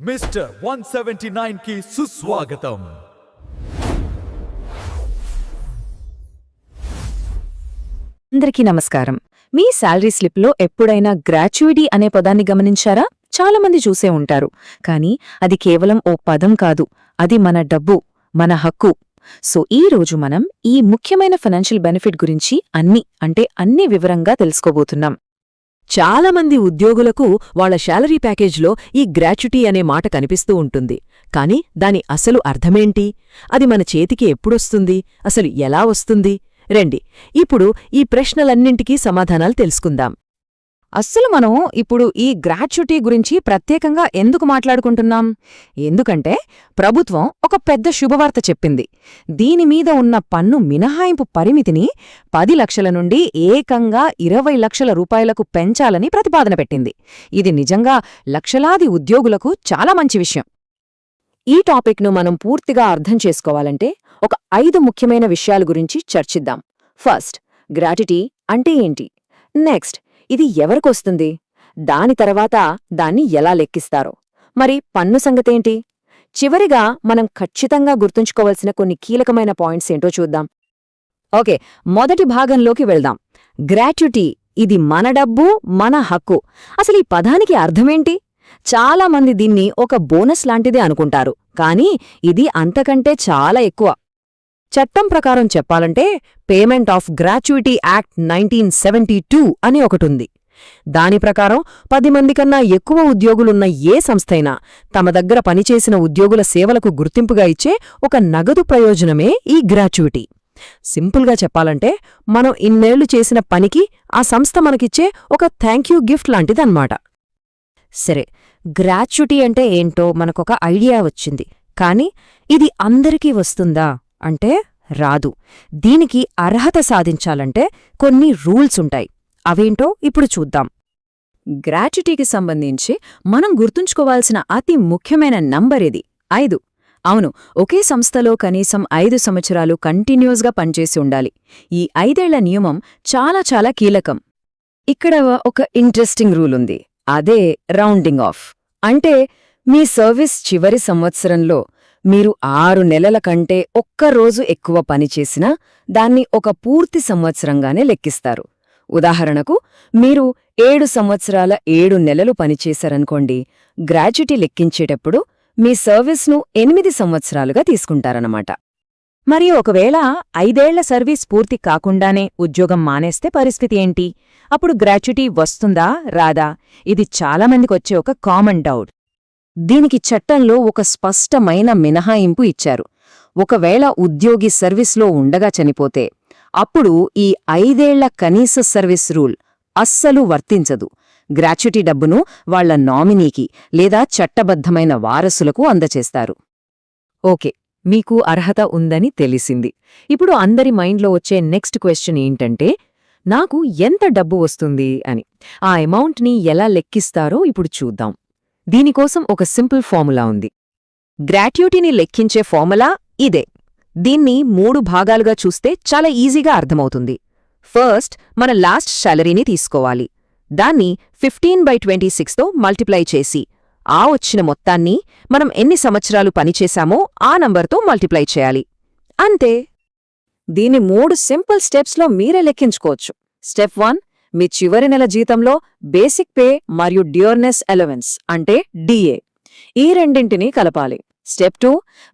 Mister one seventy నైన్కి సుస్వాగతం. అందరికీ నమస్కారం. మీ శాలరీ స్లిప్లో ఎప్పుడైనా గ్రాచ్యుయిటీ అనే పదాన్ని గమనించారా? చాలా మంది చూసే ఉంటారు. కానీ అది కేవలం ఓ పదం కాదు. అది మన డబ్బు మన హక్కు. సో ఈ రోజు మనం ఈ ముఖ్యమైన ఫైనాన్షియల్ బెనిఫిట్ గురించి అన్ని అంటే అన్ని వివరంగా తెలుసుకోబోతున్నాం. చాలా మంది ఉద్యోగులకు వాళ్ళ శాలరీ ప్యాకేజ్లో ఈ గ్రాచ్యుటీ అనే మాట కనిపిస్తూ ఉంటుంది. కానీ దాని అసలు అర్థమేంటి? అది మన చేతికి ఎప్పుడొస్తుంది? అసలు ఎలా వస్తుంది? రండి ఇప్పుడు ఈ ప్రశ్నలన్నింటికీ సమాధానాలు తెలుసుకుందాం. అస్సలు మనం ఇప్పుడు ఈ గ్రాచ్యుటీ గురించి ప్రత్యేకంగా ఎందుకు మాట్లాడుకుంటున్నాం? ఎందుకంటే ప్రభుత్వం ఒక పెద్ద శుభవార్త చెప్పింది. దీని మీద ఉన్న పన్ను మినహాయింపు పరిమితిని పది లక్షల నుండి ఏకంగా ఇరవై లక్షల రూపాయలకు పెంచాలని ప్రతిపాదన పెట్టింది. ఇది నిజంగా లక్షలాది ఉద్యోగులకు చాలా మంచి విషయం. ఈ టాపిక్ను మనం పూర్తిగా అర్థం చేసుకోవాలంటే ఒక ఐదు ముఖ్యమైన విషయాల గురించి చర్చిద్దాం. ఫస్ట్ గ్రాటిటీ అంటే ఏంటి? నెక్స్ట్ ఇది ఎవరికొస్తుంది? దాని తర్వాత దాన్ని ఎలా లెక్కిస్తారో? మరి పన్ను సంగతేంటి? చివరిగా మనం ఖచ్చితంగా గుర్తుంచుకోవలసిన కొన్ని కీలకమైన పాయింట్స్ ఏంటో చూద్దాం. ఓకే మొదటి భాగంలోకి వెళ్దాం. గ్రాట్యుటీ ఇది మన డబ్బు మన హక్కు. అసలు ఈ పదానికి అర్థమేంటి? చాలా మంది దీన్ని ఒక బోనస్ లాంటిదే అనుకుంటారు. కానీ ఇది అంతకంటే చాలా ఎక్కువ. చట్టం ప్రకారం చెప్పాలంటే payment of gratuity act nineteen seventy two అని ఒకటుంది. దాని ప్రకారం పది మంది కన్నా ఎక్కువ ఉద్యోగులున్న ఏ సంస్థైనా తమ దగ్గర పనిచేసిన ఉద్యోగుల సేవలకు గుర్తింపుగా ఇచ్చే ఒక నగదు ప్రయోజనమే ఈ గ్రాచ్యుయిటీ సింపుల్గా చెప్పాలంటే మనం ఇన్నేళ్ళు చేసిన పనికి ఆ సంస్థ మనకిచ్చే ఒక థ్యాంక్ యూ గిఫ్ట్ లాంటిదన్నమాట. సరే గ్రాచ్యుటీ అంటే ఏంటో మనకొక ఐడియా వచ్చింది. కాని ఇది అందరికీ వస్తుందా? అంటే రాదు. దీనికి అర్హత సాధించాలంటే కొన్ని రూల్స్ ఉంటాయి. అవేంటో ఇప్పుడు చూద్దాం. గ్రాట్యుటీకి సంబంధించి మనం గుర్తుంచుకోవాల్సిన అతి ముఖ్యమైన నంబర్ ఇది. ఐదు. అవును ఒకే సంస్థలో కనీసం ఐదు సంవత్సరాలు కంటిన్యూస్గా పనిచేసి ఉండాలి. ఈ ఐదేళ్ళ నియమం చాలా చాలా కీలకం. ఇక్కడ ఒక ఇంట్రెస్టింగ్ రూల్ ఉంది. అదే రౌండింగ్ ఆఫ్. అంటే మీ సర్వీస్ చివరి సంవత్సరంలో మీరు ఆరు నెలల కంటే ఒక్కరోజు ఎక్కువ పనిచేసినా దాన్ని ఒక పూర్తి సంవత్సరంగానే లెక్కిస్తారు. ఉదాహరణకు మీరు ఏడు సంవత్సరాల ఏడు నెలలు పనిచేశారనుకోండి గ్రాడ్యుటీ లెక్కించేటప్పుడు మీ సర్వీస్ను ఎనిమిది సంవత్సరాలుగా తీసుకుంటారన్నమాట. మరి ఒకవేళ ఐదేళ్ళ సర్వీస్ పూర్తి కాకుండానే ఉద్యోగం మానేస్తే పరిస్థితి ఏంటి? అప్పుడు గ్రాచ్యుటీ వస్తుందా రాదా? ఇది చాలామందికొచ్చే ఒక కామన్ డౌట్. దీనికి చట్టంలో ఒక స్పష్టమైన మినహాయింపు ఇచ్చారు. ఒకవేళ ఉద్యోగి సర్వీస్లో ఉండగా చనిపోతే అప్పుడు ఈ ఐదేళ్ళ కనీస సర్వీస్ రూల్ అస్సలు వర్తించదు. గ్రాచ్యుటీ డబ్బును వాళ్ళ నామినీకి లేదా చట్టబద్ధమైన వారసులకు అందచేస్తారు. ఓకే మీకు అర్హత ఉందని తెలిసింది. ఇప్పుడు అందరి మైండ్లో వచ్చే నెక్స్ట్ క్వశ్చన్ ఏంటంటే నాకు ఎంత డబ్బు వస్తుంది అని. ఆ అమౌంట్ని ఎలా లెక్కిస్తారో ఇప్పుడు చూద్దాం. దీనికోసం ఒక సింపుల్ ఫార్ములా ఉంది. గ్రాట్యుటీని లెక్కించే ఫార్ములా ఇదే. దీన్ని మూడు భాగాలుగా చూస్తే చాలా ఈజీగా అర్థమవుతుంది. ఫస్ట్ మన లాస్ట్ శాలరీని తీసుకోవాలి. దాన్ని ఫిఫ్టీన్ బై ట్వంటీ సిక్స్తో మల్టిప్లై చేసి ఆ వచ్చిన మొత్తాన్ని మనం ఎన్ని సంవత్సరాలు పనిచేశామో ఆ నంబర్తో మల్టిప్లై చేయాలి. అంతే. దీని మూడు సింపుల్ స్టెప్స్లో మీరే లెక్కించుకోవచ్చు. స్టెప్ వన్ మీ చివరి నెల జీతంలో బేసిక్ పే మరియు డ్యూర్నెస్ అలవెన్స్ అంటే డిఏ. ఈ రెండింటినీ కలపాలి. స్టెప్ టూ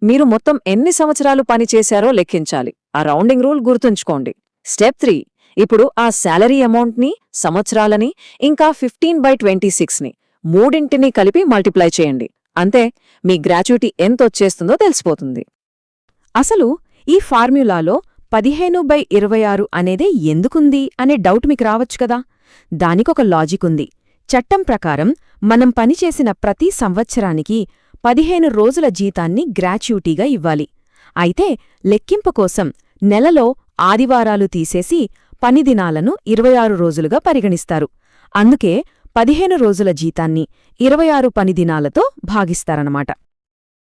మీరు మొత్తం ఎన్ని సంవత్సరాలు పనిచేశారో లెక్కించాలి. ఆ రౌండింగ్ రూల్ గుర్తుంచుకోండి. స్టెప్ త్రీ ఇప్పుడు ఆ శాలరీ అమౌంట్ని సంవత్సరాలని ఇంకా ఫిఫ్టీన్ బై ట్వంటీ సిక్స్ని మూడింటిని కలిపి మల్టిప్లై చేయండి. అంతే మీ గ్రాచ్యుటీ ఎంతొచ్చేస్తుందో తెలిసిపోతుంది. అసలు ఈ ఫార్మ్యులాలో పదిహేను బై ఇరవై ఆరు అనేదే ఎందుకుంది అనే డౌట్ మీకు రావచ్చు కదా? దానికొక లాజిక్ ఉంది. చట్టం ప్రకారం మనం పనిచేసిన ప్రతి సంవత్సరానికి పదిహేను రోజుల జీతాన్ని గ్రాచ్యుటీగా ఇవ్వాలి. అయితే లెక్కింపు కోసం నెలలో ఆదివారాలు తీసేసి పనిదినాలను ఇరవై ఆరు రోజులుగా పరిగణిస్తారు. అందుకే పదిహేను రోజుల జీతాన్ని ఇరవై ఆరు పనిదినాలతో భాగిస్తారనమాట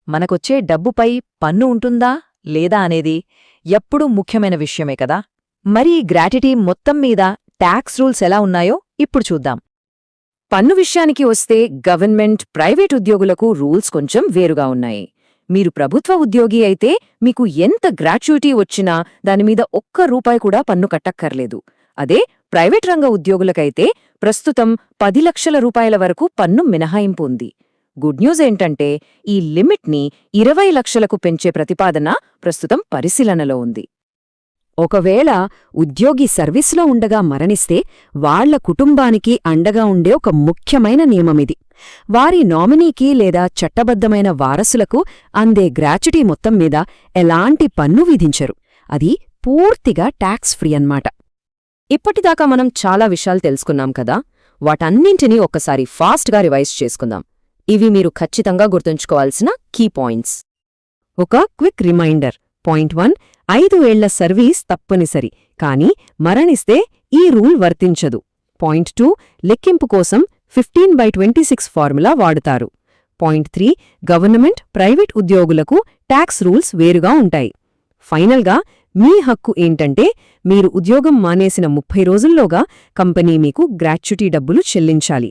మనకొచ్చే డబ్బుపై పన్ను ఉంటుందా లేదా అనేది ఎప్పుడూ ముఖ్యమైన విషయమే కదా? మరి ఈ గ్రాటిటీ మొత్తం మీద ట్యాక్స్ రూల్స్ ఎలా ఉన్నాయో ఇప్పుడు చూద్దాం. పన్ను విషయానికి వస్తే గవర్నమెంట్ ప్రైవేట్ ఉద్యోగులకు రూల్స్ కొంచెం వేరుగా ఉన్నాయి. మీరు ప్రభుత్వ ఉద్యోగి అయితే మీకు ఎంత గ్రాట్యుటీ వచ్చినా దానిమీద ఒక్క రూపాయి కూడా పన్ను కట్టక్కర్లేదు. అదే ప్రైవేట్ రంగ ఉద్యోగులకైతే ప్రస్తుతం పది లక్షల రూపాయల వరకు పన్ను మినహాయింపు ఉంది. గుడ్ న్యూస్ ఏంటంటే ఈ లిమిట్ని ఇరవై లక్షలకు పెంచే ప్రతిపాదన ప్రస్తుతం పరిశీలనలో ఉంది. ఒకవేళ ఉద్యోగి సర్వీస్లో ఉండగా మరణిస్తే వాళ్ళ కుటుంబానికి అండగా ఉండే ఒక ముఖ్యమైన నియమమిది. వారి నామినీకి లేదా చట్టబద్ధమైన వారసులకు అందే గ్రాచ్యుటీ మొత్తం మీద ఎలాంటి పన్ను విధించరు. అది పూర్తిగా ట్యాక్స్ ఫ్రీ అన్నమాట. ఇప్పటిదాకా మనం చాలా విషయాలు తెలుసుకున్నాం కదా వాటన్నింటినీ ఒక్కసారి ఫాస్ట్గా రివైజ్ చేసుకుందాం. ఇవి మీరు ఖచ్చితంగా గుర్తుంచుకోవాల్సిన కీ పాయింట్స్ ఒక క్విక్ రిమైండర్ పాయింట్ వన్ ఐదు ఏళ్ళ సర్వీస్ తప్పనిసరి కానీ మరణిస్తే ఈ రూల్ వర్తించదు. పాయింట్ టూ లెక్కింపు కోసం fifteen by twenty six formula వాడుతారు. పాయింట్ త్రీ గవర్నమెంట్ ప్రైవేట్ ఉద్యోగులకు ట్యాక్స్ రూల్స్ వేరుగా ఉంటాయి. ఫైనల్గా మీ హక్కు ఏంటంటే మీరు ఉద్యోగం మానేసిన ముప్పై రోజుల్లోగా కంపెనీ మీకు గ్రాచ్యుటీ డబ్బులు చెల్లించాలి.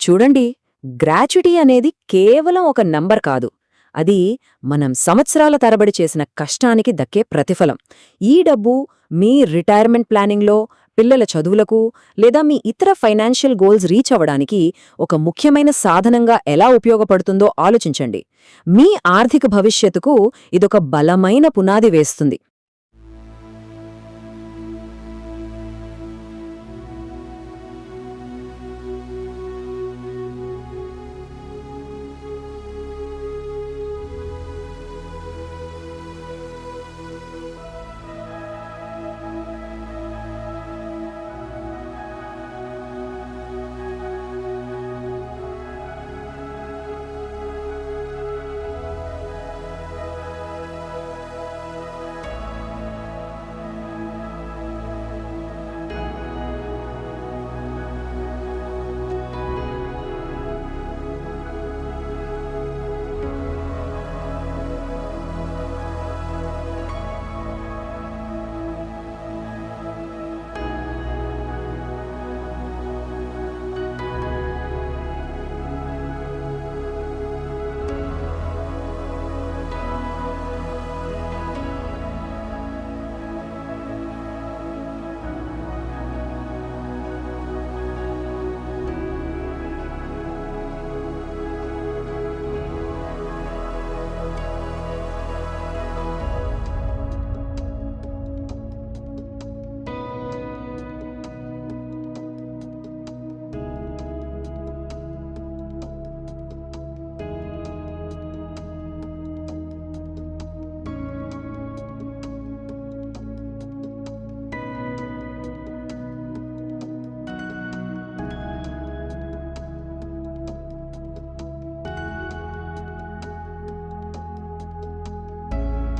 చూడండి. గ్రాచ్యుటీ అనేది కేవలం ఒక నంబర్ కాదు. అది మనం సంవత్సరాల తరబడి చేసిన కష్టానికి దక్కే ప్రతిఫలం. ఈ డబ్బు మీ రిటైర్మెంట్ ప్లానింగ్లో పిల్లల చదువులకు లేదా మీ ఇతర ఫైనాన్షియల్ గోల్స్ రీచ్ అవ్వడానికి ఒక ముఖ్యమైన సాధనంగా ఎలా ఉపయోగపడుతుందో ఆలోచించండి. మీ ఆర్థిక భవిష్యత్తుకు ఇదొక బలమైన పునాది వేస్తుంది.